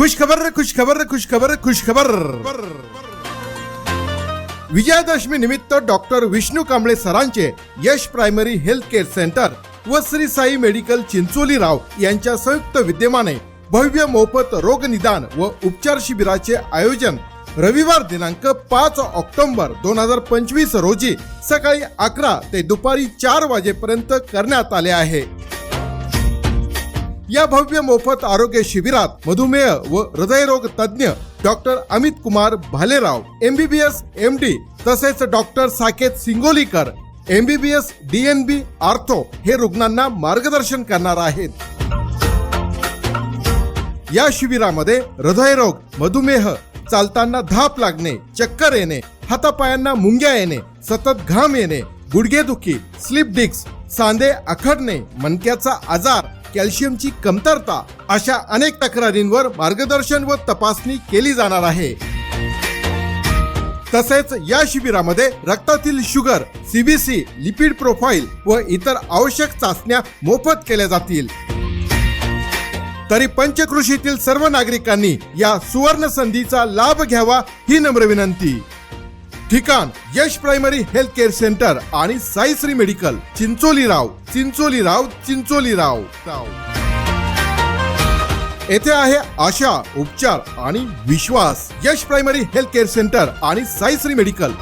खुशखबर खुशखबर खुशखबर खुशखबर विजयादशमी निमित्त doctor Vishnu Kamble सरांचे Yash primary health care centre व श्री साई मेडिकल चिंचोली राव यांच्या संयुक्त विद्यमाने भव्य मोफत रोग निदान व उपचार शिबिराचे आयोजन रविवार दिनांक पाच ऑक्टोबर दोन हजार पंचवीस रोजी सकाळी अकरा ते दुपारी चार वाजेपर्यंत करण्यात आले आहे. या भव्य मोफत आरोग्य शिबिरात मधुमेह व हृदयरोग तज्ज्ञ doctor Amit Kumar Bhalerao MBBS M D तसेच doctor Saket Singolikar MBBS DNB ortho हे रुग्णांना मार्गदर्शन करणार आहेत. या शिबिरामध्ये हृदयरोग मधुमेह चालताना धाप लागणे चक्कर येणे हातापायांना मुंग्या येणे सतत घाम येणे गुडघेदुखी स्लिप डिस्क सांधे आखडणे मणक्याचा आजार कॅल्शियमची कमतरता अशा अनेक तक्रारींवर मार्गदर्शन व तपासणी केली जाणार आहे. तसेच या शिबिरामध्ये रक्तातील शुगर सीबीसी लिपिड प्रोफाईल व इतर आवश्यक चाचण्या मोफत केल्या जातील. तरी पंचकृषीतील सर्व नागरिकांनी या सुवर्ण संधीचा लाभ घ्यावा ही नम्र विनंती. ठिकाण Yash primary health care centre आणि साईश्री मेडिकल. चिंचोली राव चिंचोली राव चिंचोली राव येथे आहे आशा उपचार आणि विश्वास. Yash primary health care centre आणि साईश्री मेडिकल.